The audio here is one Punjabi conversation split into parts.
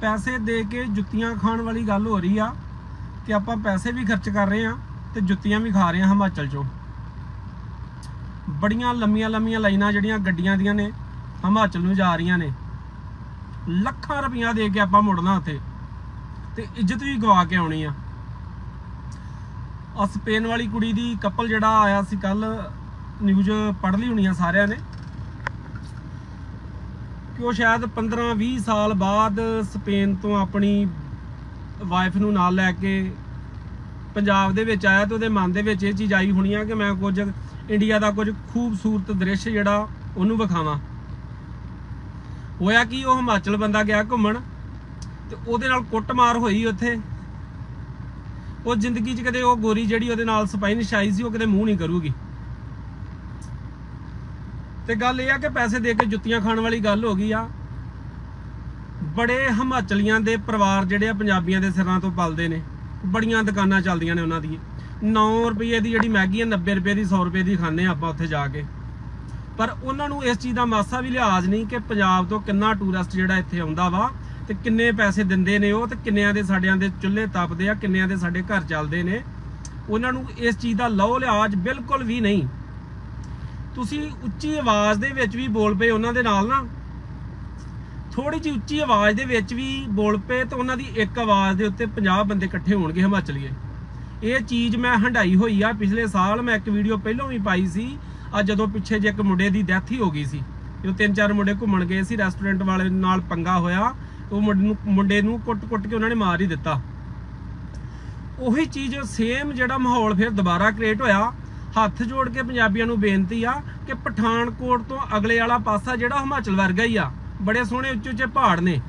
ਪੈਸੇ ਦੇ ਕੇ ਜੁੱਤੀਆਂ ਖਾਣ ਵਾਲੀ ਗੱਲ ਹੋ ਰਹੀ ਆ ਕਿ ਆਪਾਂ ਪੈਸੇ ਵੀ ਖਰਚ ਕਰ ਰਹੇ ਆ ਤੇ ਜੁੱਤੀਆਂ ਵੀ ਖਾ ਰਹੇ ਆ ਹਿਮਾਚਲ ਚੋਂ। ਬੜੀਆਂ ਲੰਮੀਆਂ ਲੰਮੀਆਂ ਲਾਈਨਾਂ ਜਿਹੜੀਆਂ ਗੱਡੀਆਂ ਦੀਆਂ ਨੇ, ਹਿਮਾਚਲ ਨੂੰ ਜਾ ਰਹੀਆਂ ਨੇ। ਲੱਖਾਂ ਰੁਪਈਆ ਦੇ ਕੇ ਆਪਾਂ ਮੁੜਨਾ ਉੱਥੇ ਤੇ ਇੱਜ਼ਤ ਵੀ ਗਵਾ ਕੇ ਆਉਣੀ ਆ। ਆ ਸਪੇਨ ਵਾਲੀ ਕੁੜੀ ਦੀ ਕਪਲ ਜਿਹੜਾ ਆਇਆ ਸੀ ਕੱਲ ਨਿਊਜ਼ ਪੜ੍ਹ ਲਈ ਹੋਣੀ ਆ ਸਾਰਿਆਂ ਨੇ। ਕਿ ਉਹ ਸ਼ਾਇਦ 15-20 ਸਾਲ ਬਾਅਦ ਸਪੇਨ ਤੋਂ ਆਪਣੀ ਵਾਈਫ ਨੂੰ ਨਾਲ ਲੈ ਕੇ ਪੰਜਾਬ ਦੇ ਵਿੱਚ ਆਇਆ ਤੇ ਉਹਦੇ ਮਨ ਦੇ ਵਿੱਚ ਇਹ ਚੀਜ਼ ਆਈ ਹੋਣੀ ਆ ਕਿ ਮੈਂ ਕੁਝ ਇੰਡੀਆ ਦਾ ਕੁਝ ਖੂਬਸੂਰਤ ਦ੍ਰਿਸ਼ ਜਿਹੜਾ ਉਹਨੂੰ ਵਿਖਾਵਾਂ। ਹੋਇਆ ਕਿ, ਉਹ ਹਿਮਾਚਲ ਬੰਦਾ ਗਿਆ ਘੁੰਮਣ ਤੇ ਉਹਦੇ ਨਾਲ ਕੁੱਟਮਾਰ ਹੋਈ ਉੱਥੇ। ਉਹ ਜ਼ਿੰਦਗੀ 'ਚ ਕਦੇ ਉਹ ਗੋਰੀ ਜਿਹੜੀ ਉਹਦੇ ਨਾਲ ਸਪਾਈਨਿਸ਼ ਆਈ ਸੀ, ਉਹ ਕਦੇ ਮੂੰਹ ਨਹੀਂ ਕਰੂਗੀ। ਤੇ ਗੱਲ ਇਹ ਆ ਕਿ ਪੈਸੇ ਦੇ ਕੇ ਜੁੱਤੀਆਂ ਖਾਣ ਵਾਲੀ ਗੱਲ ਹੋ ਗਈ ਆ। ਬੜੇ ਹਿਮਾਚਲੀਆਂ ਦੇ ਪਰਿਵਾਰ ਜਿਹੜੇ ਆ ਪੰਜਾਬੀਆਂ ਦੇ ਸਿਰਾਂ ਤੋਂ ਪਲਦੇ ਨੇ। ਬੜੀਆਂ ਦੁਕਾਨਾਂ ਚੱਲਦੀਆਂ ਨੇ ਉਹਨਾਂ ਦੀ 9 ਰੁਪਏ ਦੀ ਜਿਹੜੀ ਮੈਗੀ ਆ 90 ਰੁਪਏ ਦੀ 100 ਰੁਪਏ ਦੀ ਖਾਂਦੇ ਆ ਆਪਾਂ ਉੱਥੇ ਜਾ ਕੇ। ਪਰ ਉਹਨਾਂ ਨੂੰ ਇਸ ਚੀਜ਼ ਦਾ ਮਾਸਾ ਵੀ ਲਿਹਾਜ਼ ਨਹੀਂ ਕਿ ਪੰਜਾਬ ਤੋਂ ਕਿੰਨਾ ਟੂਰਿਸਟ ਜਿਹੜਾ ਇੱਥੇ ਆਉਂਦਾ ਵਾ ਤੇ ਕਿੰਨੇ ਪੈਸੇ ਦਿੰਦੇ ਨੇ ਉਹ ਤੇ ਕਿੰਨਿਆਂ ਦੇ ਸਾਡਿਆਂ ਦੇ ਚੁੱਲ੍ਹੇ ਤਪਦੇ ਆ, ਕਿੰਨਿਆਂ ਦੇ ਸਾਡੇ ਘਰ ਚੱਲਦੇ ਨੇ। ਉਹਨਾਂ ਨੂੰ ਇਸ ਚੀਜ਼ ਦਾ ਲਓ ਲਿਹਾਜ਼ ਬਿਲਕੁਲ ਵੀ ਨਹੀਂ। ਤੁਸੀਂ ਉੱਚੀ ਆਵਾਜ਼ ਦੇ ਵਿੱਚ ਵੀ ਬੋਲ ਪਏ ਉਹਨਾਂ ਦੇ ਨਾਲ ਨਾ। ਥੋੜੀ ਜਿਹੀ ਉੱਚੀ ਆਵਾਜ਼ ਦੇ ਵਿੱਚ ਵੀ ਬੋਲ ਪਏ ਤਾਂ ਉਹਨਾਂ ਦੀ ਇੱਕ ਆਵਾਜ਼ ਦੇ ਉੱਤੇ 50 ਬੰਦੇ ਇਕੱਠੇ ਹੋਣਗੇ ਹਿਮਾਚਲੀਏ ਇਹ ਚੀਜ਼ ਮੈਂ ਹੰਡਾਈ ਹੋਈ ਆ। ਪਿਛਲੇ ਸਾਲ ਮੈਂ ਇੱਕ ਵੀਡੀਓ ਪਹਿਲਾਂ ਵੀ ਪਾਈ ਸੀ। ਆ ਜਦੋਂ ਪਿੱਛੇ ਜੇ ਇੱਕ ਮੁੰਡੇ ਦੀ ਡੈਥ ਹੀ ਹੋ ਗਈ ਸੀ। ਜੋ ਤਿੰਨ ਚਾਰ ਮੁੰਡੇ ਘੁੰਮਣ ਗਏ ਸੀ ਰੈਸਟੋਰੈਂਟ ਵਾਲੇ ਨਾਲ ਪੰਗਾ ਹੋਇਆ। ਉਹ ਮੁੰਡੇ ਨੂੰ ਮੁੰਡੇ ਨੂੰ ਕੁੱਟ-ਕੁੱਟ ਕੇ ਉਹਨਾਂ ਨੇ ਮਾਰ ਹੀ ਦਿੱਤਾ। ਉਹੀ ਚੀਜ਼ ਸੇਮ ਜਿਹੜਾ ਮਾਹੌਲ ਫਿਰ ਦੁਬਾਰਾ ਕ੍ਰੀਏਟ ਹੋਇਆ। ਹੱਥ ਜੋੜ ਕੇ ਪੰਜਾਬੀਆਂ ਨੂੰ ਬੇਨਤੀ ਆ ਕਿ ਪਠਾਨਕੋਟ ਤੋਂ ਅਗਲੇ ਵਾਲਾ ਪਾਸਾ ਜਿਹੜਾ ਹਿਮਾਚਲ ਵਰਗਾ ਹੀ ਆ, ਬੜੇ ਸੋਹਣੇ ਉੱਚੇ ਉੱਚੇ ਪਹਾੜ ਨੇ।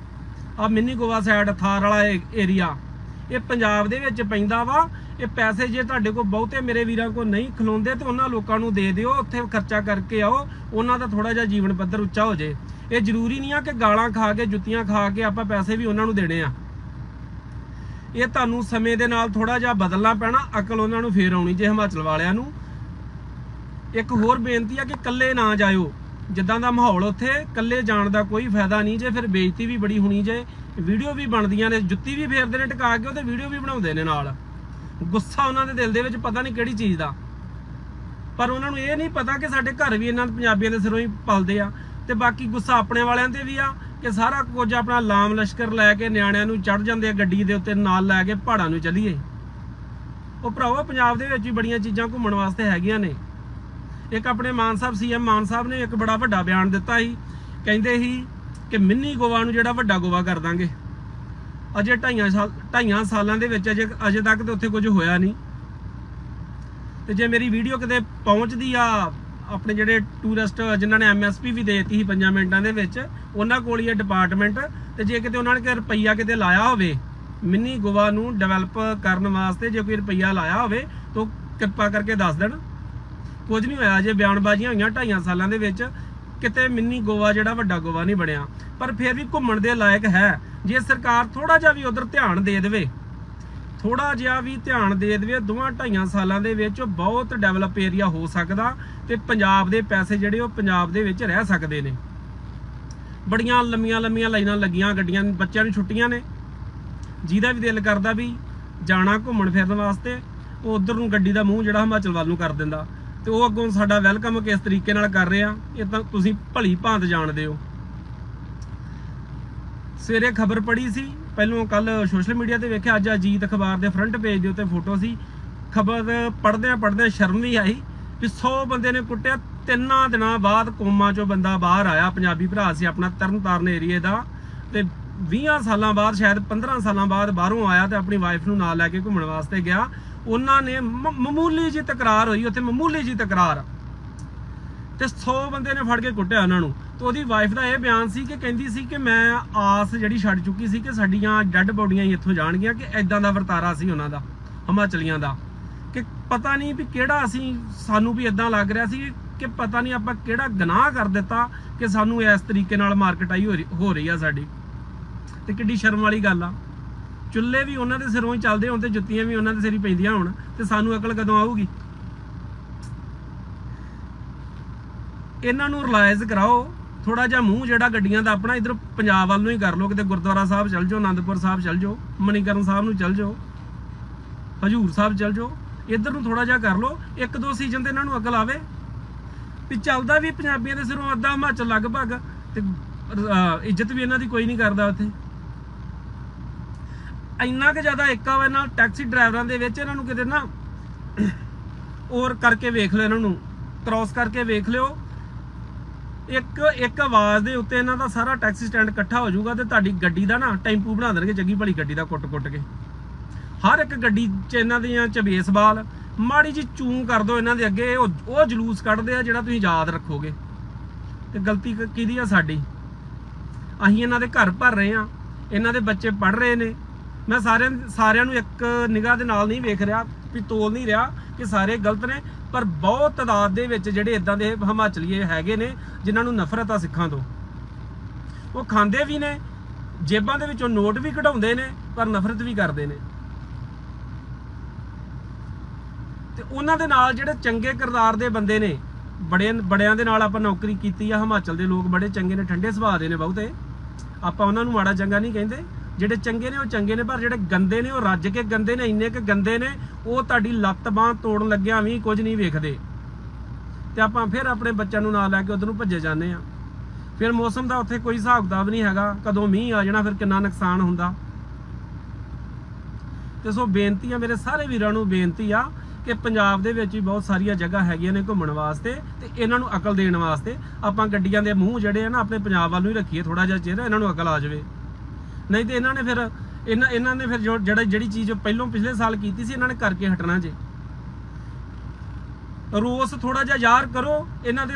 ਆ ਮਿੰਨੀ ਗੋਆ ਸਾਈਡ ਥਾਰ ਵਾਲਾ ਏਰੀਆ ਇਹ ਪੰਜਾਬ ਦੇ ਵਿੱਚ ਪੈਂਦਾ ਵਾ। ਇਹ ਪੈਸੇ ਜੇ ਤੁਹਾਡੇ ਕੋਲ ਬਹੁਤੇ ਮੇਰੇ ਵੀਰਾਂ ਕੋਲ ਨਹੀਂ ਖਲੋਂਦੇ ਤੇ ਉਹਨਾਂ ਲੋਕਾਂ ਨੂੰ ਦੇ ਦਿਓ, ਉੱਥੇ ਖਰਚਾ ਕਰਕੇ ਆਓ, ਉਹਨਾਂ ਦਾ ਥੋੜਾ ਜਿਹਾ ਜੀਵਨ ਪੱਧਰ ਉੱਚਾ ਹੋ ਜੇ। ਇਹ ਜ਼ਰੂਰੀ ਨਹੀਂ ਆ ਕਿ ਗਾਲਾਂ ਖਾ ਕੇ, ਜੁੱਤੀਆਂ ਖਾ ਕੇ ਆਪਾਂ ਪੈਸੇ ਵੀ ਉਹਨਾਂ ਨੂੰ ਦੇਣੇ ਆ। ਇਹ ਤੁਹਾਨੂੰ ਸਮੇਂ ਦੇ ਨਾਲ ਥੋੜਾ ਜਿਹਾ ਬਦਲਣਾ ਪੈਣਾ, ਅਕਲ ਉਹਨਾਂ ਨੂੰ ਫੇਰ ਆਉਣੀ ਜੇ ਹਿਮਾਚਲ ਵਾਲਿਆਂ ਨੂੰ। ਇੱਕ ਹੋਰ ਬੇਨਤੀ ਆ ਕਿ ਇਕੱਲੇ ਨਾ ਜਾਇਓ। ਜਿੱਦਾਂ ਦਾ ਮਾਹੌਲ ਉੱਥੇ, ਇਕੱਲੇ ਜਾਣ ਦਾ ਕੋਈ ਫਾਇਦਾ ਨਹੀਂ ਜੇ ਫਿਰ ਬੇਇੱਜ਼ਤੀ ਵੀ ਬੜੀ ਹੋਣੀ ਜੇ, ਵੀਡੀਓ ਵੀ ਬਣਦੀਆਂ ਨੇ, ਜੁੱਤੀ ਵੀ ਫੇਰਦੇ ਨੇ ਟਿਕਾ ਕੇ ਉਹਤੇ ਵੀਡੀਓ ਵੀ ਬਣਾਉਂਦੇ ਨੇ ਨਾਲ। ਗੁੱਸਾ ਉਹਨਾਂ ਦੇ ਦਿਲ ਦੇ ਵਿੱਚ ਪਤਾ ਨਹੀਂ ਕਿਹੜੀ ਚੀਜ਼ ਦਾ। ਪਰ ਉਹਨਾਂ ਨੂੰ ਇਹ ਨਹੀਂ ਪਤਾ ਕਿ ਸਾਡੇ ਘਰ ਵੀ ਇਹਨਾਂ ਪੰਜਾਬੀਆਂ ਦੇ ਸਿਰੋਂ ਹੀ ਪਲਦੇ ਆ। ਤੇ ਬਾਕੀ ਗੁੱਸਾ ਆਪਣੇ ਵਾਲਿਆਂ ਤੇ ਵੀ ਆ ਕਿ ਸਾਰਾ ਕੁਝ ਆਪਣਾ ਲਾਮ ਲਸ਼ਕਰ ਲੈ ਕੇ ਨਿਆਣਿਆਂ ਨੂੰ ਚੜ ਜਾਂਦੇ ਆ ਗੱਡੀ ਦੇ ਉੱਤੇ, ਨਾਲ ਲੈ ਕੇ ਪਹਾੜਾਂ ਨੂੰ ਚੱਲੀਏ। ਉਹ ਭਰਾਵਾ, ਪੰਜਾਬ ਦੇ ਵਿੱਚ ਵੀ ਬੜੀਆਂ ਚੀਜ਼ਾਂ ਘੁੰਮਣ ਵਾਸਤੇ ਹੈਗੀਆਂ ਨੇ। ਇੱਕ ਆਪਣੇ ਮਾਨ ਸਾਹਿਬ ਸੀਐਮ ਮਾਨ ਸਾਹਿਬ ਨੇ ਇੱਕ ਬੜਾ ਵੱਡਾ ਬਿਆਨ ਦਿੱਤਾ ਸੀ। ਕਹਿੰਦੇ ਸੀ ਕਿ ਮਿੰਨੀ ਗੋਆ ਨੂੰ ਜਿਹੜਾ ਵੱਡਾ ਗੋਆ ਕਰ ਦਾਂਗੇ। ਅਜੇ ਢਾਈਆਂ ਸਾਲ ਢਾਈਆਂ ਸਾਲਾਂ ਦੇ ਵਿੱਚ ਅਜੇ ਅਜੇ ਤੱਕ ਤੇ ਉੱਥੇ ਕੁਝ ਹੋਇਆ ਨਹੀਂ। ਤੇ ਜੇ ਮੇਰੀ ਵੀਡੀਓ ਕਿਤੇ ਪਹੁੰਚਦੀ ਆ ਆਪਣੇ ਜਿਹੜੇ ਟੂਰਿਸਟ ਜਿਨ੍ਹਾਂ ਨੇ ਐਮਐਸਪੀ ਵੀ ਦੇ ਦਿੱਤੀ ਸੀ 5 ਮਿੰਟਾਂ ਦੇ ਵਿੱਚ, ਉਹਨਾਂ ਕੋਲ ਹੀ ਇਹ ਡਿਪਾਰਟਮੈਂਟ ਤੇ ਜੇ ਕਿਤੇ ਉਹਨਾਂ ਨੇ ਕਿ ਰੁਪਈਆ ਕਿਤੇ ਲਾਇਆ ਹੋਵੇ, ਮਿੰਨੀ ਗੋਆ ਨੂੰ ਡਿਵੈਲਪ ਕਰਨ ਵਾਸਤੇ ਜੇ ਕੋਈ ਰੁਪਈਆ ਲਾਇਆ ਹੋਵੇ, ਤਾਂ ਉਹ ਕਿਰਪਾ ਕਰਕੇ ਦੱਸ ਦੇਣ। ਕੁਝ ਨਹੀਂ ਹੋਇਆ, ਜੇ ਬਿਆਨਬਾਜ਼ੀਆਂ ਹੋਈਆਂ ਢਾਈਆਂ ਸਾਲਾਂ ਦੇ ਵਿੱਚ, ਕਿਤੇ ਮਿੰਨੀ ਗੋਆ ਜਿਹੜਾ ਵੱਡਾ ਗੋਆ ਨਹੀਂ ਬਣਿਆ। ਪਰ ਫਿਰ ਵੀ ਘੁੰਮਣ ਦੇ ਲਾਇਕ ਹੈ। ਜੇ ਸਰਕਾਰ ਥੋੜਾ ਜਿਹਾ ਵੀ ਉਧਰ ਧਿਆਨ ਦੇ ਦੇਵੇ ਥੋੜਾ ਜਿਹਾ ਵੀ ਧਿਆਨ ਦੇ ਦੇਵੇ ਦੋਵਾਂ ਢਾਈਆਂ ਸਾਲਾਂ ਦੇ ਵਿੱਚ ਬਹੁਤ ਡਿਵੈਲਪ ਏਰੀਆ ਹੋ ਸਕਦਾ ਤੇ ਪੰਜਾਬ ਦੇ ਪੈਸੇ ਜਿਹੜੇ ਉਹ ਪੰਜਾਬ ਦੇ ਵਿੱਚ ਰਹਿ ਸਕਦੇ ਨੇ। ਬੜੀਆਂ ਲੰਮੀਆਂ ਲੰਮੀਆਂ ਲਾਈਨਾਂ ਲੱਗੀਆਂ, ਗੱਡੀਆਂ, ਬੱਚਿਆਂ ਨੂੰ ਛੁੱਟੀਆਂ ਨੇ। ਜਿਹਦਾ ਵੀ ਦਿਲ ਕਰਦਾ ਵੀ ਜਾਣਾ ਘੁੰਮਣ ਫਿਰਨ ਵਾਸਤੇ, ਉਹ ਉਧਰ ਨੂੰ ਗੱਡੀ ਦਾ ਮੂੰਹ ਜਿਹੜਾ ਹਿਮਾਚਲ ਵੱਲ ਨੂੰ ਕਰ ਦਿੰਦਾ। ਤੇ ਉਹ ਅੱਗੋਂ ਸਾਡਾ ਵੈਲਕਮ ਕਿਸ ਤਰੀਕੇ ਨਾਲ ਕਰ ਰਿਹਾ ਇਹ ਤਾਂ ਤੁਸੀਂ ਭਲੀ ਭਾਂਤ ਜਾਣਦੇ ਹੋ। ਸਵੇਰੇ ਖਬਰ ਪੜੀ ਸੀ, ਪਹਿਲੋਂ ਕੱਲ ਸੋਸ਼ਲ ਮੀਡੀਆ ਤੇ ਵੇਖਿਆ, ਅੱਜ ਅਜੀਤ ਅਖਬਾਰ ਦੇ ਫਰੰਟ ਪੇਜ ਦੇ ਉੱਤੇ ਫੋਟੋ ਸੀ। ਖਬਰ ਪੜਦਿਆਂ ਪੜਦਿਆਂ ਸ਼ਰਮ ਵੀ ਆਈ ਵੀ 100 ਬੰਦੇ ਨੇ ਕੁੱਟਿਆ, ਤਿੰਨਾਂ ਦਿਨਾਂ ਬਾਅਦ ਕੋਮਾ ਚੋਂ ਬੰਦਾ ਬਾਹਰ ਆਇਆ, ਪੰਜਾਬੀ ਭਰਾ ਸੀ ਆਪਣਾ, ਤਰਨਤਾਰਨ ਏਰੀਏ ਦਾ। ਤੇ 20 ਸਾਲਾਂ ਬਾਅਦ, ਸ਼ਾਇਦ 15 ਸਾਲਾਂ ਬਾਅਦ ਬਾਹਰੋਂ ਆਇਆ ਤੇ ਆਪਣੀ ਵਾਈਫ ਨੂੰ ਨਾਲ ਲੈ ਕੇ ਘੁੰਮਣ ਵਾਸਤੇ ਗਿਆ। ਉਹਨਾਂ ਨੇ ਮ- ਮਾਮੂਲੀ ਜੀ ਤਕਰਾਰ ਹੋਈ, ਉੱਥੇ ਮਾਮੂਲੀ ਜੀ ਤਕਰਾਰ। ਤੇ 100 ਬੰਦੇ ਨੇ ਫੜ ਕੇ ਕੁੱਟਿਆ ਉਹਨਾਂ ਨੂੰ। ਤੇ ਉਹਦੀ ਵਾਈਫ ਦਾ ਇਹ ਬਿਆਨ ਸੀ ਕਿ ਕਹਿੰਦੀ ਸੀ ਕਿ ਮੈਂ ਆਸ ਜਿਹੜੀ ਛੱਡ ਚੁੱਕੀ ਸੀ ਕਿ ਸਾਡੀਆਂ ਡੈੱਡ ਬੋਡੀਆਂ ਇੱਥੋਂ ਜਾਣਗੀਆਂ, ਕਿ ਐਦਾਂ ਦਾ ਵਰਤਾਰਾ ਸੀ ਉਹਨਾਂ ਦਾ, ਹਿਮਾਚਲੀਆਂ ਦਾ। ਕਿ ਪਤਾ ਨਹੀਂ ਵੀ ਕਿਹੜਾ ਅਸੀਂ, ਸਾਨੂੰ ਵੀ ਇਦਾਂ ਲੱਗ ਰਿਹਾ ਸੀ ਕਿ ਪਤਾ ਨਹੀਂ ਆਪਾਂ ਕਿਹੜਾ ਗੁਨਾਹ ਕਰ ਦਿੱਤਾ ਕਿ ਸਾਨੂੰ ਇਸ ਤਰੀਕੇ ਨਾਲ ਮਾਰਕਟਾਈ ਹੋ ਰਹੀ ਹੋ ਰਹੀ ਆ ਸਾਡੀ। ਤੇ ਕਿੱਡੀ ਸ਼ਰਮ ਵਾਲੀ ਗੱਲ ਆ। ਚੁੱਲ੍ਹੇ ਵੀ ਉਹਨਾਂ ਦੇ ਸਿਰੋਂ ਹੀ ਚੱਲਦੇ ਹੋਣ ਤੇ ਜੁੱਤੀਆਂ ਵੀ ਉਹਨਾਂ ਦੇ ਸਿਰ ਹੀ ਪੈਂਦੀਆਂ ਹੋਣ ਤੇ ਸਾਨੂੰ ਅਕਲ ਕਦੋਂ ਆਊਗੀ? ਇਹਨਾਂ ਨੂੰ ਰਿਲਾਈਜ਼ ਕਰਾਓ ਥੋੜਾ ਜਿਹਾ ਮੂੰਹ ਜਿਹੜਾ ਗੱਡੀਆਂ ਦਾ ਆਪਣਾ ਇਧਰ ਪੰਜਾਬ ਵੱਲ ਨੂੰ ਹੀ ਕਰ ਲਓ, ਕਿਤੇ ਗੁਰਦੁਆਰਾ ਸਾਹਿਬ ਚੱਲ ਜਾਓ, ਆਨੰਦਪੁਰ ਸਾਹਿਬ ਚੱਲ ਜਾਓ, ਮਨੀਕਰਨ ਸਾਹਿਬ ਨੂੰ ਚੱਲ ਜਾਓ, ਹਜੂਰ ਸਾਹਿਬ ਚੱਲ ਜਾਓ, ਇਧਰ ਨੂੰ ਥੋੜਾ ਜਿਹਾ ਕਰ ਲਓ, ਇੱਕ ਦੋ ਸੀਜ਼ਨ ਤੇ ਇਹਨਾਂ ਨੂੰ ਅਕਲ ਆਵੇ। ਵੀ ਚੱਲਦਾ ਵੀ ਪੰਜਾਬੀਆਂ ਦੇ ਸਿਰੋਂ ਅੱਧਾ ਹਿਮਾਚਲ ਲਗਭਗ ਤੇ ਇੱਜ਼ਤ ਵੀ ਇਹਨਾਂ ਦੀ ਕੋਈ ਨਹੀਂ ਕਰਦਾ ਉੱਥੇ। ਇੰਨਾ ਕਿ ਜ਼ਿਆਦਾ ਏਕਾ ਵਾ ਇਹਨਾਂ ਟੈਕਸੀ ਡਰਾਈਵਰਾਂ ਦੇ ਵਿੱਚ, ਇਹਨਾਂ ਨੂੰ ਕਿਤੇ ਨਾ ਔਰ ਕਰਕੇ ਵੇਖ ਲਿਓ ਇਹਨਾਂ ਨੂੰ ਕ੍ਰਾਸ ਕਰਕੇ ਵੇਖ ਲਿਓ। ਇੱਕ ਇੱਕ ਆਵਾਜ਼ ਦੇ ਉੱਤੇ ਇਹਨਾਂ ਦਾ ਸਾਰਾ ਟੈਕਸੀ ਸਟੈਂਡ ਇਕੱਠਾ ਹੋ ਜਾਊਗਾ ਤੇ ਤੁਹਾਡੀ ਗੱਡੀ ਦਾ ਨਾ ਟੈਂਪੂ ਬਣਾ ਦੇਣਗੇ, ਜੱਗੀ ਭਲੀ ਗੱਡੀ ਦਾ ਕੁੱਟ-ਕੁੱਟ ਕੇ। ਹਰ ਇੱਕ ਗੱਡੀ 'ਚ ਇਹਨਾਂ ਦੀਆਂ ਚਬੇਸ ਬਾਲ ਮਾੜੀ ਜੀ ਚੂੰ ਕਰ ਦੋ ਇਹਨਾਂ ਦੇ ਅੱਗੇ ਉਹ ਉਹ ਜਲੂਸ ਕੱਢਦੇ ਆ ਜਿਹੜਾ ਤੁਸੀਂ ਯਾਦ ਰੱਖੋਗੇ। ਤੇ ਗਲਤੀ ਕਿਹਦੀ ਆ ਸਾਡੀ? ਅਸੀਂ ਇਹਨਾਂ ਦੇ ਘਰ ਭਰ ਰਹੇ ਆ ਇਹਨਾਂ ਦੇ ਬੱਚੇ ਪੜ ਰਹੇ ਨੇ। ਮੈਂ ਸਾਰਿਆਂ ਸਾਰਿਆਂ ਨੂੰ ਇੱਕ ਨਿਗਾਹ ਦੇ ਨਾਲ ਨਹੀਂ ਵੇਖ ਰਿਹਾ, ਵੀ ਤੋਲ ਨਹੀਂ ਰਿਹਾ ਕਿ ਸਾਰੇ ਗਲਤ ਨੇ, ਪਰ ਬਹੁਤ ਤਾਦਾਦ ਦੇ ਵਿੱਚ ਜਿਹੜੇ ਇਦਾਂ ਦੇ ਹਿਮਾਚਲੀਏ ਹੈਗੇ ਨੇ, ਜਿਨ੍ਹਾਂ ਨੂੰ ਨਫ਼ਰਤ ਆ ਸਿੱਖਾਂ ਤੋਂ। ਉਹ ਖਾਂਦੇ ਵੀ ਨੇ, ਜੇਬਾਂ ਦੇ ਵਿੱਚੋਂ ਨੋਟ ਵੀ ਕਢਾਉਂਦੇ ਨੇ, ਪਰ ਨਫ਼ਰਤ ਵੀ ਕਰਦੇ ਨੇ। ਤੇ ਉਹਨਾਂ ਦੇ ਨਾਲ ਜਿਹੜੇ ਚੰਗੇ ਕਿਰਦਾਰ ਦੇ ਬੰਦੇ ਨੇ, ਬੜੇ ਬੜਿਆਂ ਦੇ ਨਾਲ ਆਪਾਂ ਨੌਕਰੀ ਕੀਤੀ ਆ, ਹਿਮਾਚਲ ਦੇ ਲੋਕ ਬੜੇ ਚੰਗੇ ਨੇ, ਠੰਡੇ ਸੁਭਾਅ ਦੇ ਨੇ ਬਹੁਤੇ। ਆਪਾਂ ਉਹਨਾਂ ਨੂੰ ਮਾੜਾ ਚੰਗਾ ਨਹੀਂ ਕਹਿੰਦੇ। ਜਿਹੜੇ ਚੰਗੇ ਨੇ ਉਹ ਚੰਗੇ ਨੇ, ਪਰ ਜਿਹੜੇ ਗੰਦੇ ਨੇ ਉਹ ਰੱਜ ਕੇ ਗੰਦੇ ਨੇ, ਇੰਨੇ ਕਿ ਗੰਦੇ ਨੇ, ਉਹ ਤੁਹਾਡੀ ਲੱਤ ਬਾਹ ਤੋੜਨ ਲੱਗਿਆ ਵੀ ਕੁਝ ਨਹੀਂ ਵੇਖਦੇ। ਤੇ ਆਪਾਂ ਫਿਰ ਆਪਣੇ ਬੱਚਿਆਂ ਨੂੰ ਨਾਲ ਲੈ ਕੇ ਉਧਰ ਨੂੰ ਭੱਜੇ ਜਾਂਦੇ ਆ ਫਿਰ ਮੌਸਮ ਦਾ ਉੱਥੇ ਕੋਈ ਹਿਸਾਬ ਕਿਤਾਬ ਨਹੀਂ ਹੈਗਾ, ਕਦੋਂ ਮੀਂਹ ਆ ਜਾਣਾ, ਫਿਰ ਕਿੰਨਾ ਨੁਕਸਾਨ ਹੁੰਦਾ। ਤੇ ਸੋ ਬੇਨਤੀ ਆ, ਮੇਰੇ ਸਾਰੇ ਵੀਰਾਂ ਨੂੰ ਬੇਨਤੀ ਆ ਕਿ ਪੰਜਾਬ ਦੇ ਵਿੱਚ ਵੀ ਬਹੁਤ ਸਾਰੀਆਂ ਜਗ੍ਹਾ ਹੈਗੀਆਂ ਨੇ ਘੁੰਮਣ ਵਾਸਤੇ ਤੇ ਇਹਨਾਂ ਨੂੰ ਅਕਲ ਦੇਣ ਵਾਸਤੇ ਆਪਾਂ ਗੱਡੀਆਂ ਦੇ ਮੂੰਹ ਜਿਹੜੇ ਆ ਨਾ, ਆਪਣੇ ਪੰਜਾਬ ਵੱਲ ਨੂੰ ਹੀ ਰੱਖੀਏ ਥੋੜਾ ਜਿਹਾ ਚਿਹਰਾ ਇਹਨਾਂ ਨੂੰ ਅਕਲ ਆ ਜਾਵੇ। ਨਹੀਂ ਤੇ ਇਹਨਾਂ ਨੇ ਫਿਰ, ਇਹਨਾਂ ਇਹਨਾਂ ਨੇ ਫਿਰ ਜੋ- ਜਿਹੜਾ, ਜਿਹੜੀ ਚੀਜ਼ ਪਹਿਲੋਂ ਪਿਛਲੇ ਸਾਲ ਕੀਤੀ ਸੀ, ਇਹਨਾਂ ਨੇ ਕਰਕੇ ਹਟਣਾ ਜੇ। ਰੋਸ ਥੋੜਾ ਜਿਹਾ ਜ਼ਾਹਰ ਕਰੋ, ਇਹਨਾਂ ਦੇ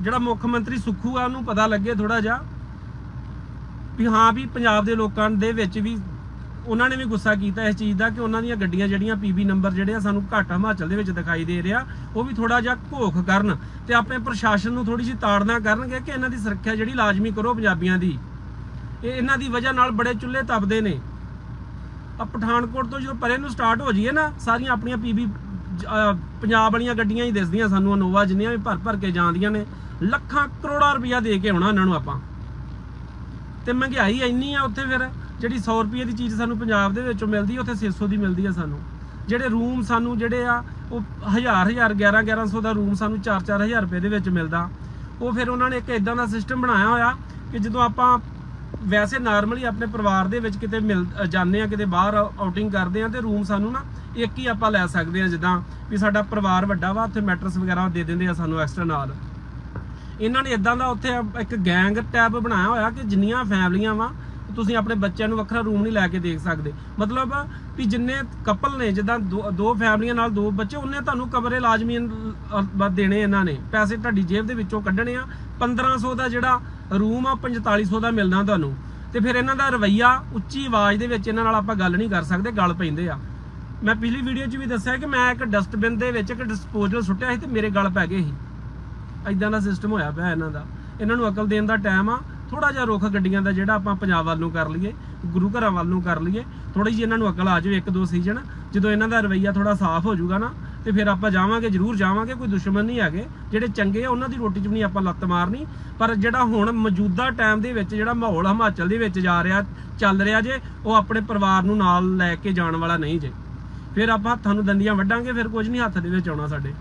ਜਿਹੜਾ ਮੁੱਖ ਮੰਤਰੀ ਸੁੱਖੂ ਆ, ਉਹਨੂੰ ਪਤਾ ਲੱਗੇ ਥੋੜਾ ਜਿਹਾ ਵੀ ਹਾਂ ਵੀ ਪੰਜਾਬ ਦੇ ਲੋਕਾਂ ਦੇ ਵਿੱਚ ਵੀ ਉਹਨਾਂ ਨੇ ਵੀ ਗੁੱਸਾ ਕੀਤਾ ਇਸ ਚੀਜ਼ ਦਾ ਕਿ ਉਹਨਾਂ ਦੀਆਂ ਗੱਡੀਆਂ ਜਿਹੜੀਆਂ ਪੀਬੀ ਨੰਬਰ ਜਿਹੜੇ ਆ ਸਾਨੂੰ ਘੱਟ ਹਿਮਾਚਲ ਦੇ ਵਿੱਚ ਦਿਖਾਈ ਦੇ ਰਿਹਾ, ਉਹ ਵੀ ਥੋੜਾ ਜਿਹਾ ਘੋਖ ਕਰਨ ਤੇ ਆਪਣੇ ਪ੍ਰਸ਼ਾਸਨ ਨੂੰ ਥੋੜੀ ਜਿਹੀ ਤਾੜਨਾ ਕਰਨਗੇ ਕਿ ਇਹਨਾਂ ਦੀ ਸੁਰੱਖਿਆ ਜਿਹੜੀ ਲਾਜ਼ਮੀ ਕਰੋ ਪੰਜਾਬੀਆਂ ਦੀ। ਇਹ ਇਹਨਾਂ ਦੀ ਵਜ੍ਹਾ ਨਾਲ ਬੜੇ ਚੁੱਲ੍ਹੇ ਤਪਦੇ ਨੇ। ਆ ਪਠਾਨਕੋਟ ਤੋਂ ਜਦੋਂ ਪਰੇ ਨੂੰ ਸਟਾਰਟ ਹੋ ਜਾਈਏ ਨਾ, ਸਾਰੀਆਂ ਆਪਣੀਆਂ ਪੀਬੀ ਪੰਜਾਬ ਵਾਲੀਆਂ ਗੱਡੀਆਂ ਹੀ ਦਿਸਦੀਆਂ ਸਾਨੂੰ, ਅਨੋਵਾ ਜਿੰਨੀਆਂ ਵੀ ਭਰ ਭਰ ਕੇ ਜਾਂਦੀਆਂ ਨੇ। ਲੱਖਾਂ ਕਰੋੜਾਂ ਰੁਪਈਆ ਦੇ ਕੇ ਆਉਣਾ ਇਹਨਾਂ ਨੂੰ ਆਪਾਂ। ਤੇ ਮਹਿੰਗਾਈ ਇੰਨੀ ਆ ਉੱਥੇ ਫਿਰ, ਜਿਹੜੀ 100 ਰੁਪਏ ਦੀ ਚੀਜ਼ ਸਾਨੂੰ ਪੰਜਾਬ ਦੇ ਵਿੱਚੋਂ ਮਿਲਦੀ, ਉੱਥੇ 600 ਦੀ ਮਿਲਦੀ ਆ ਸਾਨੂੰ। ਜਿਹੜੇ ਰੂਮ ਸਾਨੂੰ, ਜਿਹੜੇ ਆ, ਉਹ ਹਜ਼ਾਰ ਹਜ਼ਾਰ 11 1100 ਦਾ ਰੂਮ ਸਾਨੂੰ 4 4000 ਰੁਪਏ ਦੇ ਵਿੱਚ ਮਿਲਦਾ। ਉਹ ਫਿਰ ਉਹਨਾਂ ਨੇ ਇੱਕ ਇਦਾਂ ਦਾ ਸਿਸਟਮ ਬਣਾਇਆ ਹੋਇਆ ਕਿ ਜਦੋਂ ਆਪਾਂ ਵੈਸੇ ਨਾਰਮਲੀ ਆਪਣੇ ਪਰਿਵਾਰ ਦੇ ਵਿੱਚ ਕਿਤੇ ਮਿਲ ਜਾਂਦੇ ਆ ਕਿਤੇ ਬਾਹਰ ਆਊਟਿੰਗ ਕਰਦੇ ਆ ਤੇ ਰੂਮ ਸਾਨੂੰ ਨਾ ਇੱਕ ਹੀ ਆਪਾਂ ਲੈ ਸਕਦੇ ਆ ਜਿੱਦਾਂ ਵੀ ਸਾਡਾ ਪਰਿਵਾਰ ਵੱਡਾ ਵਾ, ਉੱਥੇ ਮੈਟਰਸ ਵਗੈਰਾ ਦੇ ਦਿੰਦੇ ਆ ਸਾਨੂੰ ਐਕਸਟਰਾ ਨਾਲ। ਇਹਨਾਂ ਨੇ ਇਦਾਂ ਦਾ ਉੱਥੇ ਇੱਕ ਗੈਂਗ ਟੈਪ ਬਣਾਇਆ ਹੋਇਆ ਕਿ ਜਿੰਨੀਆਂ ਫੈਮਲੀਆਂ ਵਾ ਤੁਸੀਂ ਆਪਣੇ ਬੱਚਿਆਂ ਨੂੰ ਵੱਖਰਾ ਰੂਮ ਨਹੀਂ ਲੈ ਕੇ ਦੇਖ ਸਕਦੇ। ਮਤਲਬ ਵੀ ਜਿੰਨੇ ਕਪਲ ਨੇ, ਜਿੱਦਾਂ ਦੋ- ਦੋ ਫੈਮਲੀਆਂ ਨਾਲ ਦੋ ਬੱਚੇ, ਉਹਨੇ ਤੁਹਾਨੂੰ ਕਮਰੇ ਲਾਜ਼ਮੀ ਦੇਣੇ ਇਹਨਾਂ ਨੇ। ਪੈਸੇ ਤੁਹਾਡੀ ਜੇਬ ਦੇ ਵਿੱਚੋਂ ਕੱਢਣੇ ਆ। 1500 ਦਾ ਜਿਹੜਾ ਰੂਮ ਆ 4500 ਦਾ ਮਿਲਣਾ ਤੁਹਾਨੂੰ। ਤੇ ਫਿਰ ਇਹਨਾਂ ਦਾ ਰਵਈਆ ਉੱਚੀ ਆਵਾਜ਼ ਦੇ ਵਿੱਚ ਇਹਨਾਂ ਨਾਲ ਆਪਾਂ ਗੱਲ ਨਹੀਂ ਕਰ ਸਕਦੇ, ਗੱਲ ਪੈਂਦੇ ਆ। ਮੈਂ ਪਿਛਲੀ ਵੀਡੀਓ 'ਚ ਵੀ ਦੱਸਿਆ ਕਿ ਮੈਂ ਇੱਕ ਡਸਟਬਿਨ ਦੇ ਵਿੱਚ ਇੱਕ ਡਿਸਪੋਜ਼ਲ ਸੁੱਟਿਆ ਸੀ ਤੇ ਮੇਰੇ ਗਲ ਪੈ ਗਏ ਸੀ। ਐਦਾਂ ਦਾ ਸਿਸਟਮ ਹੋਇਆ ਪਿਆ ਇਹਨਾਂ ਦਾ। ਇਹਨਾਂ ਨੂੰ ਅਕਲ ਦੇਣ ਦਾ ਟਾਈਮ ਆ। ਥੋੜਾ ਜਿਹਾ ਰੁੱਖ ਗੱਡੀਆਂ ਦਾ ਜਿਹੜਾ ਆਪਾਂ ਪੰਜਾਬ ਵੱਲ ਨੂੰ ਕਰ ਲਈਏ, ਗੁਰੂ ਘਰਾਂ ਵੱਲ ਨੂੰ ਕਰ ਲਈਏ ਥੋੜੀ ਜਿਹੀ ਇਹਨਾਂ ਨੂੰ ਅਕਲ ਆ ਜਾਵੇ ਇੱਕ ਦੋ ਸੀਜ਼ਨ, ਜਦੋਂ ਇਹਨਾਂ ਦਾ ਰਵਈਆ ਥੋੜਾ ਸਾਫ਼ ਹੋ ਜਾਊਗਾ ਨਾ, ਤੇ ਫਿਰ ਆਪਾਂ ਜਾਵਾਂਗੇ, ਜ਼ਰੂਰ ਜਾਵਾਂਗੇ, ਕੋਈ ਦੁਸ਼ਮਣ ਨਹੀਂ ਹੈਗੇ, ਜਿਹੜੇ ਚੰਗੇ ਆ ਉਹਨਾਂ ਦੀ ਰੋਟੀ 'ਚ ਵੀ ਨਹੀਂ ਆਪਾਂ ਲੱਤ ਮਾਰਨੀ, ਪਰ ਜਿਹੜਾ ਹੁਣ ਮੌਜੂਦਾ ਟਾਈਮ ਦੇ ਵਿੱਚ ਜਿਹੜਾ ਮਾਹੌਲ ਹਿਮਾਚਲ ਦੇ ਵਿੱਚ ਜਾ ਰਿਹਾ, ਚੱਲ ਰਿਹਾ ਜੇ, ਉਹ ਆਪਣੇ ਪਰਿਵਾਰ ਨੂੰ ਨਾਲ ਲੈ ਕੇ ਜਾਣ ਵਾਲਾ ਨਹੀਂ ਜੇ। ਫਿਰ ਆਪਾਂ ਹੱਥਾਂ ਨੂੰ ਦੰਦੀਆਂ ਵੱਢਾਂਗੇ, ਫਿਰ ਕੁਝ ਨਹੀਂ ਹੱਥ ਦੇ ਵਿੱਚ ਆਉਣਾ ਸਾਡੇ।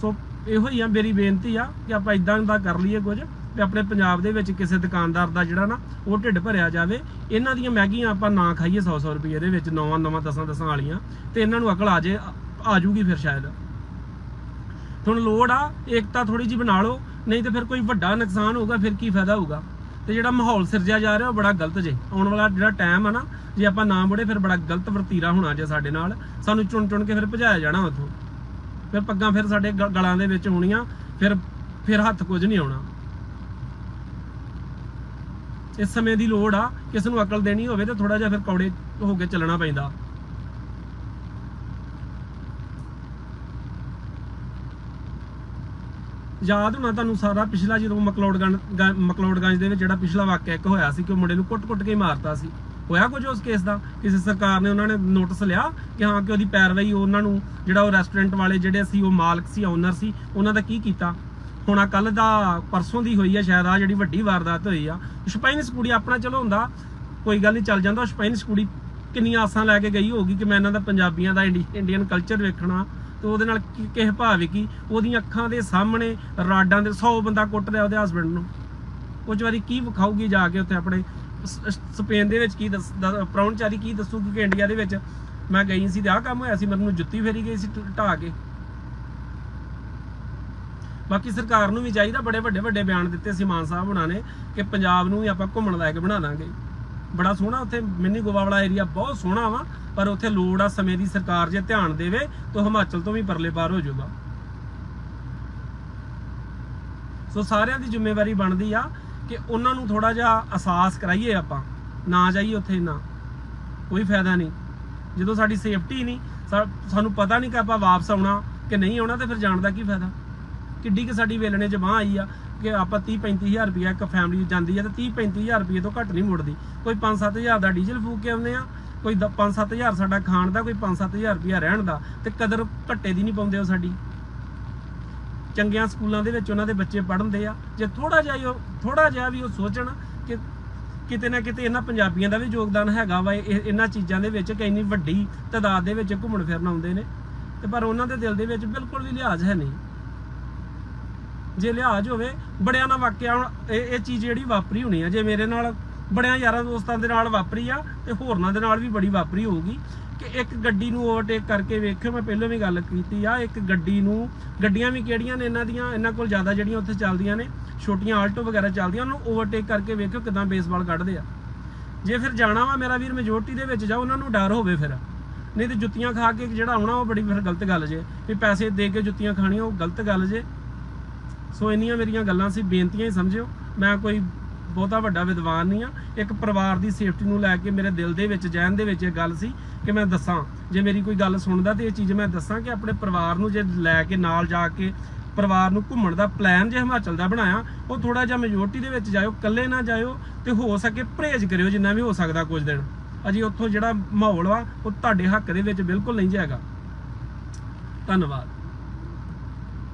ਸੋ ਇਹੋ ਹੀ ਆ, ਮੇਰੀ ਬੇਨਤੀ ਆ ਕਿ ਆਪਾਂ ਇਦਾਂ ਦਾ ਕਰ ਲਈਏ ਕੁਝ। ਤੇ ਆਪਣੇ ਪੰਜਾਬ ਦੇ ਵਿੱਚ ਕਿਸੇ ਦੁਕਾਨਦਾਰ ਦਾ ਜਿਹੜਾ ਨਾ, ਉਹ ਢਿੱਡ ਭਰਿਆ ਜਾਵੇ। ਇਹਨਾਂ ਦੀਆਂ ਮੈਗੀਆਂ ਆਪਾਂ ਨਾ ਖਾਈਏ 100 100 ਰੁਪਏ ਦੇ ਵਿੱਚ, ਨਵਾਂ ਨਵਾਂ ਦਸਾਂ ਦਸਾਂ ਵਾਲੀਆਂ, ਤੇ ਇਹਨਾਂ ਨੂੰ ਅਕਲ ਆ ਜੇ, ਆ ਜੂਗੀ ਫਿਰ ਸ਼ਾਇਦ। ਹੁਣ ਲੋੜ ਆ ਏਕਤਾ ਥੋੜੀ ਜੀ ਬਣਾ ਲਓ, ਨਹੀਂ ਤੇ ਫਿਰ ਕੋਈ ਵੱਡਾ ਨੁਕਸਾਨ ਹੋਊਗਾ, ਫਿਰ ਕੀ ਫਾਇਦਾ ਹੋਊਗਾ? ਤੇ ਜਿਹੜਾ ਮਾਹੌਲ ਸਿਰਜਿਆ ਜਾ ਰਿਹਾ, ਉਹ ਬੜਾ ਗਲਤ ਜੇ। ਆਉਣ ਵਾਲਾ ਜਿਹੜਾ ਟਾਈਮ ਆ ਨਾ, ਜੇ ਆਪਾਂ ਨਾ ਮੁੜੇ, ਫਿਰ ਬੜਾ ਗਲਤ ਵਰਤੀਰਾ ਹੋਣਾ ਜੇ ਸਾਡੇ ਨਾਲ। ਸਾਨੂੰ ਚੁਣ ਚੁਣ ਕੇ ਫਿਰ ਭਜਾਇਆ ਜਾਣਾ ਉੱਥੋਂ। ਫਿਰ ਪੱਗਾਂ ਫਿਰ ਸਾਡੇ ਗ- ਗਲਾਂ ਦੇ ਵਿੱਚ ਹੋਣੀਆਂ, ਫਿਰ ਫਿਰ ਹੱਥ ਕੁਝ ਨਹੀਂ ਆਉਣਾ। ਇਸ ਸਮੇਂ ਦੀ ਲੋੜ ਆ, ਕਿਸ ਨੂੰ ਅਕਲ ਦੇਣੀ ਹੋਵੇ ਤੇ ਥੋੜਾ ਜਿਹਾ ਫਿਰ ਕੌੜੇ ਹੋ ਕੇ ਚੱਲਣਾ ਪੈਂਦਾ। ਯਾਦ ਹੋਣਾ ਤੁਹਾਨੂੰ ਸਾਰਾ ਪਿਛਲਾ ਜਦੋਂ ਮਕਲੋੜਗੰਜ ਗ- ਮਕਲੋੜਗੰਜ ਦੇ ਵਿੱਚ ਜਿਹੜਾ ਪਿਛਲਾ ਵਾਕਿਆ ਇੱਕ ਹੋਇਆ ਸੀ ਕਿ ਉਹ ਮੁੰਡੇ ਨੂੰ ਕੁੱਟ-ਕੁੱਟ ਕੇ ਹੀ ਮਾਰਤਾ ਸੀ। ਹੋਇਆ ਕੁਝ ਉਸ ਕੇਸ ਦਾ? ਕਿਸੇ ਸਰਕਾਰ ਨੇ ਉਹਨਾਂ ਨੇ ਨੋਟਿਸ ਲਿਆ ਕਿ ਹਾਂ, ਕਿ ਉਹਦੀ ਪੈਰਵਾਈ ਉਹਨਾਂ ਨੂੰ ਜਿਹੜਾ ਉਹ ਰੈਸਟੋਰੈਂਟ ਵਾਲੇ ਜਿਹੜੇ ਸੀ, ਉਹ ਮਾਲਕ ਸੀ ਓਨਰ ਸੀ, ਉਹਨਾਂ ਦਾ ਕੀ ਕੀਤਾ? ਹੁਣ ਆ ਕੱਲ ਦਾ ਪਰਸੋਂ ਦੀ ਹੋਈ ਆ ਸ਼ਾਇਦ ਆ ਜਿਹੜੀ ਵੱਡੀ ਵਾਰਦਾਤ ਹੋਈ ਆ। ਸਪਾਈਨਸ ਕੁੜੀ ਆਪਣਾ ਚਲੋ ਹੁੰਦਾ, ਕੋਈ ਗੱਲ ਨਹੀਂ ਚੱਲ ਜਾਂਦਾ। ਸਪਾਈਨਸ ਕੁੜੀ ਕਿੰਨੀਆਂ ਆਸਾਂ ਲੈ ਕੇ ਗਈ ਹੋਗੀ ਕਿ ਮੈਂ ਇਹਨਾਂ ਦਾ ਪੰਜਾਬੀਆਂ ਦਾ ਇੰਡੀ- ਇੰਡੀਅਨ ਕਲਚਰ ਵੇਖਣਾ, ਤੇ ਉਹਦੇ ਨਾਲ ਕੀ- ਕਿਸੇ ਭਾਵੇਂ ਕੀ ਉਹਦੀਆਂ ਅੱਖਾਂ ਦੇ ਸਾਹਮਣੇ ਰਾਡਾਂ ਦੇ 100 ਬੰਦਾ ਕੁੱਟ ਰਿਹਾ ਉਹਦੇ ਹਸਬੰਡ ਨੂੰ। ਕੁਝ ਵਾਰੀ ਕੀ ਵਿਖਾਊਗੀ ਜਾ ਕੇ ਉੱਥੇ ਆਪਣੇ? ਸ- ਸਪੇਨ ਦੇ ਵਿੱਚ ਕੀ ਦੱਸ, ਦ- ਪ੍ਰਾਹੁਣਚਾਰੀ ਕੀ ਦੱਸੂਗੀ ਕਿ ਇੰਡੀਆ ਦੇ ਵਿੱਚ? ਮੈਂ ਗਈ ਸੀ ਤੇ ਆਹ ਕੰਮ ਹੋਇਆ ਸੀ, ਮੈਨੂੰ ਜੁੱਤੀ ਫੇਰੀ ਗਈ ਸੀ ਢ- ਢਾਹ ਕੇ। ਬਾਕੀ ਸਰਕਾਰ ਨੂੰ ਵੀ ਚਾਹੀਦਾ ਬੜੇ ਵੱਡੇ ਵੱਡੇ ਬਿਆਨ ਦਿੱਤੇ ਸੀ ਮਾਨ ਸਾਹਿਬ ਹੁਣਾਂ ਨੇ ਕਿ ਪੰਜਾਬ ਨੂੰ ਵੀ ਆਪਾਂ ਘੁੰਮਣ ਲਾਇਕ ਬਣਾ ਦਾਂਗੇ ਬੜਾ ਸੋਹਣਾ ਉੱਥੇ ਮਿੰਨੀ ਗੋਆ ਵਾਲਾ ਏਰੀਆ ਬਹੁਤ ਸੋਹਣਾ ਵਾ, ਪਰ ਉੱਥੇ ਲੋੜ ਆ ਸਮੇਂ ਦੀ ਸਰਕਾਰ ਜੇ ਧਿਆਨ ਦੇਵੇ ਤਾਂ ਹਿਮਾਚਲ ਤੋਂ ਵੀ ਪਰਲੇ ਪਾਰ ਹੋ ਜਾਊਗਾ। ਸੋ ਸਾਰਿਆਂ ਦੀ ਜ਼ਿੰਮੇਵਾਰੀ ਬਣਦੀ ਆ ਕਿ ਉਹਨਾਂ ਨੂੰ ਥੋੜਾ ਜਿਹਾ ਅਹਿਸਾਸ ਕਰਾਈਏ ਆਪਾਂ, ਨਾ ਜਾਈਏ ਉੱਥੇ ਨਾ ਕੋਈ ਫਾਇਦਾ ਨਹੀਂ। ਜਦੋਂ ਸਾਡੀ ਸੇਫਟੀ ਨਹੀਂ ਸਾਨੂੰ ਪਤਾ ਨਹੀਂ ਕਿ ਆਪਾਂ ਵਾਪਸ ਆਉਣਾ ਕਿ ਨਹੀਂ ਆਉਣਾ, ਤੇ ਫਿਰ ਜਾਣ ਦਾ ਕੀ ਫਾਇਦਾ? ਕਿੱਡੀ ਕਿ ਸਾਡੀ ਵੇਲਣੇ 'ਚ ਬਾਹ ਆਈ ਆ ਕਿ ਆਪਾਂ 30 35000 ਰੁਪਇਆ ਇੱਕ ਫੈਮਿਲੀ ਜਾਂਦੀ ਆ ਤੇ 30 35000 ਰੁਪਏ ਤੋਂ ਘੱਟ ਨਹੀਂ ਮੁੜਦੀ। ਕੋਈ 5-7000 ਦਾ ਡੀਜ਼ਲ ਫੂਕ ਕੇ ਆਉਂਦੇ ਆ, ਕੋਈ 5-7000 ਸਾਡਾ ਖਾਣ ਦਾ, ਕੋਈ 5-7000 ਰੁਪਇਆ ਰਹਿਣ ਦਾ ਤੇ ਕਦਰ ਘੱਟੇ ਦੀ ਨਹੀਂ ਪਾਉਂਦੇ ਉਹ ਸਾਡੀ। ਚੰਗਿਆਂ ਸਕੂਲਾਂ ਦੇ ਵਿੱਚ ਉਹਨਾਂ ਦੇ ਬੱਚੇ ਪੜ੍ਹਨਦੇ ਆ, ਜੇ ਥੋੜਾ ਜਿਹਾ ਹੀ ਉਹ ਥੋੜਾ ਜਿਹਾ ਵੀ ਉਹ ਸੋਚਣ ਕਿ ਕਿਤੇ ਨਾ ਕਿਤੇ ਇਹਨਾਂ ਪੰਜਾਬੀਆਂ ਦਾ ਵੀ ਯੋਗਦਾਨ ਹੈਗਾ ਵਾ, ਇਹ- ਇਹਨਾਂ ਚੀਜ਼ਾਂ ਦੇ ਵਿੱਚ ਕਿ ਇੰਨੀ ਵੱਡੀ ਤਾਦਾਦ ਦੇ ਵਿੱਚ ਘੁੰਮਣ ਫਿਰਨ ਆਉਂਦੇ ਨੇ। ਤੇ ਪਰ ਉਹਨਾਂ ਦੇ ਦਿਲ ਦੇ ਵਿੱਚ ਬਿਲਕੁਲ ਵੀ ਲਿਹਾਜ਼ ਹੈ ਨਹੀਂ। ਜੇ ਲਿਹਾਜ਼ ਹੋਵੇ ਬੜਿਆਂ ਨਾਲ ਵਾਕਿਆ ਹੁਣ ਇਹ ਇਹ ਚੀਜ਼ ਜਿਹੜੀ ਵਾਪਰੀ ਹੋਣੀ ਆ। ਜੇ ਮੇਰੇ ਨਾਲ ਬੜਿਆਂ ਯਾਰਾਂ ਦੋਸਤਾਂ ਦੇ ਨਾਲ ਵਾਪਰੀ ਆ, ਤੇ ਹੋਰਨਾਂ ਦੇ ਨਾਲ ਵੀ ਬੜੀ ਵਾਪਰੀ ਹੋਊਗੀ। ਕਿ ਇੱਕ ਗੱਡੀ ਨੂੰ ਓਵਰਟੇਕ ਕਰਕੇ ਵੇਖਿਓ, ਮੈਂ ਪਹਿਲਾਂ ਵੀ ਗੱਲ ਕੀਤੀ ਆ, ਇੱਕ ਗੱਡੀ ਨੂੰ ਗੱਡੀਆਂ ਵੀ ਕਿਹੜੀਆਂ ਨੇ ਇਹਨਾਂ ਦੀਆਂ? ਇਹਨਾਂ ਕੋਲ ਜ਼ਿਆਦਾ ਜਿਹੜੀਆਂ ਉੱਥੇ ਚੱਲਦੀਆਂ ਨੇ, ਛੋਟੀਆਂ ਆਲਟੋ ਵਗੈਰਾ ਚੱਲਦੀਆਂ, ਉਹਨੂੰ ਓਵਰਟੇਕ ਕਰਕੇ ਵੇਖਿਓ ਕਿਦਾਂ ਬੇਸਬਾਲ ਕੱਢਦੇ ਆ। ਜੇ ਫਿਰ ਜਾਣਾ ਵਾ ਮੇਰਾ ਵੀਰ ਮੈਜੋਰਟੀ ਦੇ ਵਿੱਚ, ਜਾ ਉਹਨਾਂ ਨੂੰ ਡਰ ਹੋਵੇ ਫਿਰ। ਨਹੀਂ ਤੇ ਜੁੱਤੀਆਂ ਖਾ ਕੇ ਜਿਹੜਾ ਆਉਣਾ, ਉਹ ਬੜੀ ਫਿਰ ਗਲਤ ਗੱਲ ਜੇ। ਵੀ ਪੈਸੇ ਦੇ ਕੇ ਜੁੱਤੀਆਂ ਖਾਣੀਆਂ, ਉਹ ਗਲਤ ਗੱਲ ਜੇ। ਸੋ ਇੰਨੀਆਂ ਮੇਰੀਆਂ ਗੱਲਾਂ ਸੀ, ਬੇਨਤੀਆਂ ਹੀ ਸਮਝਿਓ। ਮੈਂ ਕੋਈ ਬਹੁਤਾ ਵੱਡਾ ਵਿਦਵਾਨ ਨਹੀਂ ਆ ਇੱਕ ਪਰਿਵਾਰ ਦੀ ਸੇਫਟੀ ਨੂੰ ਲੈ ਕੇ ਮੇਰੇ ਦਿਲ ਦੇ ਵਿੱਚ, ਜਹਿਨ ਦੇ ਵਿੱਚ ਇਹ ਗੱਲ ਸੀ ਕਿ ਮੈਂ ਦੱਸਾਂ, ਜੇ ਮੇਰੀ ਕੋਈ ਗੱਲ ਸੁਣਦਾ ਤੇ ਇਹ ਚੀਜ਼ ਮੈਂ ਦੱਸਾਂ ਕਿ ਆਪਣੇ ਪਰਿਵਾਰ ਨੂੰ ਜੇ ਲੈ ਕੇ ਨਾਲ ਜਾ ਕੇ ਪਰਿਵਾਰ ਨੂੰ ਘੁੰਮਣ ਦਾ ਪਲਾਨ ਜੇ ਹਿਮਾਚਲ ਦਾ ਬਣਾਇਆ, ਉਹ ਥੋੜਾ ਜਿਹਾ ਮੈਜੋਰਟੀ ਦੇ ਵਿੱਚ ਜਾਇਓ, ਇਕੱਲੇ ਨਾ ਜਾਇਓ ਤੇ ਹੋ ਸਕੇ ਪਰਹੇਜ਼ ਕਰਿਓ, ਜਿੰਨਾ ਵੀ ਹੋ ਸਕਦਾ ਕੁਝ ਦਿਨ। ਅਜੇ ਉੱਥੋਂ ਜਿਹੜਾ ਮਾਹੌਲ ਵਾ, ਉਹ ਤੁਹਾਡੇ ਹੱਕ ਦੇ ਵਿੱਚ ਬਿਲਕੁਲ ਨਹੀਂ ਜਾਏਗਾ ਧੰਨਵਾਦ।